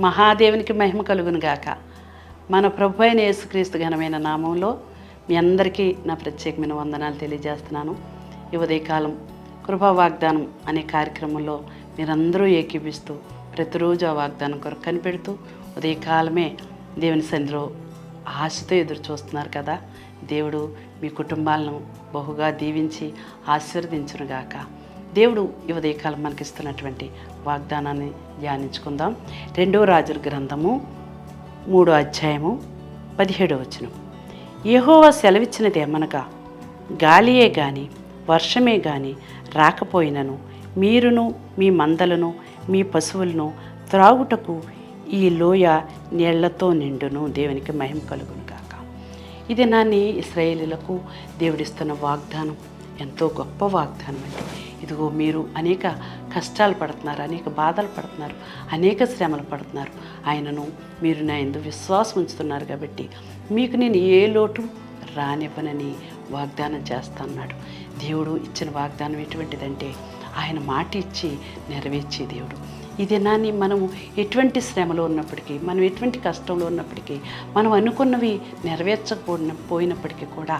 మహాదేవునికి మహిమ కలుగును గాక. మన ప్రభు అయిన యేసుక్రీస్తు ఘనమైన నామంలో మీ అందరికీ నా ప్రత్యేకమైన వందనాలు తెలియజేస్తున్నాను. ఈ ఉదయకాలం కృపా వాగ్దానం అనే కార్యక్రమంలో మీరందరూ ఏకీపిస్తూ ప్రతిరోజు ఆ వాగ్దానం కొరకు కనిపెడుతూ ఉదయకాలమే దేవుని సన్నిధిలో ఆశతో ఎదురు చూస్తున్నారు కదా. దేవుడు మీ కుటుంబాలను బహుగా దీవించి ఆశీర్వదించునుగాక దేవుడు ఈ ఉదయకాలం మనకిస్తున్నటువంటి వాగ్దానాన్ని ధ్యానించుకుందాం. రెండో రాజుల గ్రంథము మూడో అధ్యాయము పదిహేడో వచనం. యహోవా సెలవిచ్చినది ఏమనగా గాలియే గాని వర్షమే గాని రాకపోయినను మీరును మీ మందలను మీ పశువులను త్రాగుటకు ఈ లోయ నీళ్ళతో నిండును. దేవునికి మహిమ కలుగును కాక ఇది నాన్ని ఇస్రాయేలీలకు దేవుడిస్తున్న వాగ్దానం. ఎంతో గొప్ప వాగ్దానం అండి ఇదిగో మీరు అనేక కష్టాలు పడుతున్నారు అనేక బాధలు పడుతున్నారు అనేక శ్రమలు పడుతున్నారు. ఆయనను మీరు నా ఎందు విశ్వాసం ఉంచుతున్నారు కాబట్టి మీకు నేను ఏ లోటు రానివ్వనని వాగ్దానం చేస్తాన్నాడు దేవుడు ఇచ్చిన వాగ్దానం ఎటువంటిదంటే ఆయన మాట ఇచ్చి నెరవేర్చే దేవుడు. ఈ దినాన్ని మనము ఎటువంటి శ్రమలో ఉన్నప్పటికీ మనం ఎటువంటి కష్టంలో ఉన్నప్పటికీ మనం అనుకున్నవి నెరవేర్చకపోయిన పోయినప్పటికీ కూడా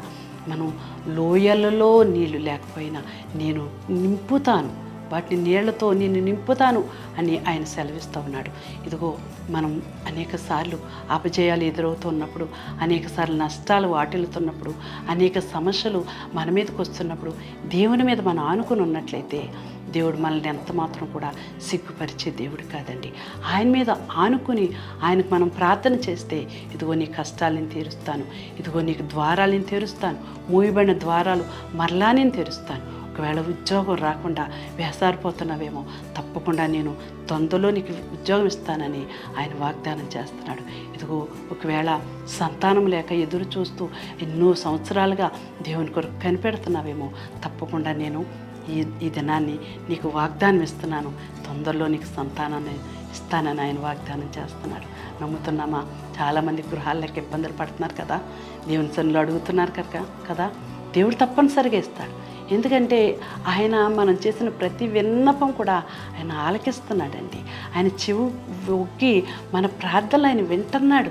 మనం లోయలలో నీళ్ళు లేకపోయినా నేను నింపుతాను. వాటిని నీళ్ళతో నేను నింపుతాను అని ఆయన సెలవిస్తూ ఉన్నాడు. ఇదిగో మనం అనేక సార్లు అపజయాలు ఎదురవుతున్నప్పుడు అనేక సార్లు నష్టాలు వాటిల్లుతున్నప్పుడు అనేక సమస్యలు మన మీదకి వస్తున్నప్పుడు దేవుని మీద మనం ఆనుకుని ఉన్నట్లయితే దేవుడు మనల్ని ఎంత మాత్రం కూడా సిగ్గుపరిచే దేవుడు కాదండి. ఆయన మీద ఆనుకుని ఆయనకు మనం ప్రార్థన చేస్తే ఇదిగో నీ కష్టాలను తీరుస్తాను ఇదిగో నీకు ద్వారాలను తెరుస్తాను మూయబడిన ద్వారాలు మరలా నేను తెరుస్తాను. ఒకవేళ ఉద్యోగం రాకుండా వేసారిపోతున్నావేమో తప్పకుండా నేను తొందరలో నీకు ఉద్యోగం ఇస్తానని ఆయన వాగ్దానం చేస్తున్నాడు. ఇదిగో ఒకవేళ సంతానం లేక ఎదురు చూస్తూ ఎన్నో సంవత్సరాలుగా దేవుని కొరకు కనిపెడుతున్నావేమో తప్పకుండా నేను ఈ ఈ దినాన్ని నీకు వాగ్దానం ఇస్తున్నాను. తొందరలో నీకు సంతానాన్ని ఇస్తానని ఆయన వాగ్దానం చేస్తున్నాడు. నమ్ముతున్నామా? చాలామంది గృహాలకు ఇబ్బందులు పడుతున్నారు కదా. దేవుని సన్నులు అడుగుతున్నారు కదా కదా? దేవుడు తప్పనిసరిగా ఇస్తాడు. ఎందుకంటే ఆయన మనం చేసిన ప్రతి విన్నపం కూడా ఆయన ఆలకిస్తున్నాడండి. ఆయన చెవు ఒగ్గి మన ప్రార్థనలు ఆయన వింటున్నాడు.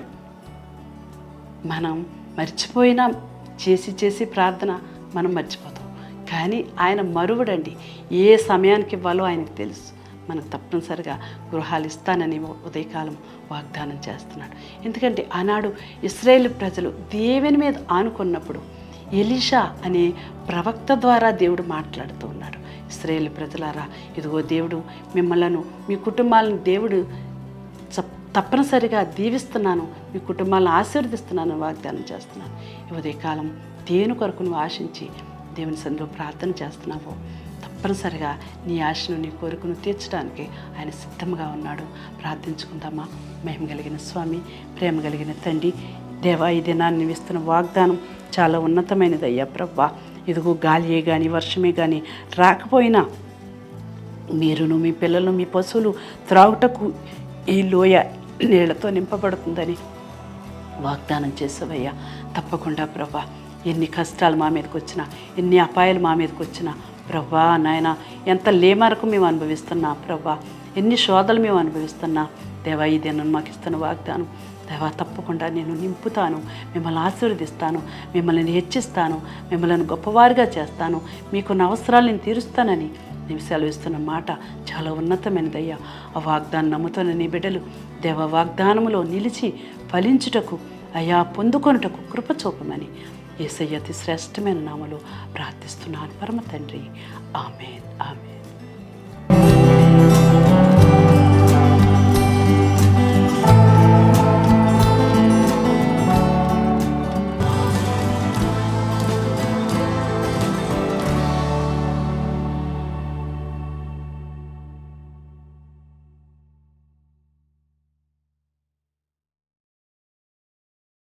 మనం మర్చిపోయినా చేసి చేసి ప్రార్థన మనం మర్చిపోతాం. కానీ ఆయన మరువడండి. ఏ సమయానికి ఇవ్వాలో ఆయనకు తెలుసు. మనకు తప్పనిసరిగా గృహాలు ఇస్తానని ఉదయకాలం వాగ్దానం చేస్తున్నాడు. ఎందుకంటే ఆనాడు ఇస్రాయేల్ ప్రజలు దేవుని మీద ఆనుకున్నప్పుడు ఎలిషా అనే ప్రవక్త ద్వారా దేవుడు మాట్లాడుతూ ఉన్నాడు ఇస్రాయేల్ ప్రజలారా ఇదిగో దేవుడు మిమ్మలను మీ కుటుంబాలను దేవుడు తప్పనిసరిగా దీవిస్తున్నాను. మీ కుటుంబాలను ఆశీర్వదిస్తున్నాను వాగ్దానం చేస్తున్నాను. ఈ ఉదయకాలం దేని కొరకు నువ్వు ఆశించి దేవుని సందులో ప్రార్థన చేస్తున్నావో తప్పనిసరిగా నీ ఆశను నీ కోరికను తీర్చడానికి ఆయన సిద్ధంగా ఉన్నాడు. ప్రార్థించుకుందామా? మేము కలిగిన స్వామి ప్రేమ కలిగిన తండ్రి దేవా ఈ దినాన్ని ఇస్తున్న వాగ్దానం చాలా ఉన్నతమైనది అయ్యా ప్రవ్వా ఇదిగో గాలియే కానీ వర్షమే కానీ రాకపోయినా మీరును మీ పిల్లలు మీ పశువులు త్రాగుటకు ఈ లోయ నీళ్ళతో నింపబడుతుందని వాగ్దానం చేసావయ్యా తప్పకుండా ప్రభా. ఎన్ని కష్టాలు మా మీదకి వచ్చినా ఎన్ని అపాయాలు మా మీదకి వచ్చినా ప్రభా నాయన ఎంత లేమరకు మేము అనుభవిస్తున్నా ప్రభా ఎన్ని శోధలు మేము అనుభవిస్తున్నా దేవా ఈ దినం మాకు ఇస్తున్న వాగ్దానం దేవా తప్పకుండా నేను నింపుతాను. మిమ్మల్ని ఆశీర్వదిస్తాను. మిమ్మల్ని హెచ్చిస్తాను. మిమ్మల్ని గొప్పవారిగా చేస్తాను. మీకున్న అవసరాలు నేను తీరుస్తానని నీవు సెలవిస్తున్న మాట చాలా ఉన్నతమైనదయ్యా. ఆ వాగ్దానం నమ్ముతున్న నీ బిడ్డలు దేవ వాగ్దానములో నిలిచి ఫలించుటకు అయా పొందుకొనుటకు కృప చూపమని ఏసయ్య అతి శ్రేష్టమైన నామలో ప్రార్థిస్తున్నాను. పరమ తండ్రి. ఆమెన్. ఆమెన్.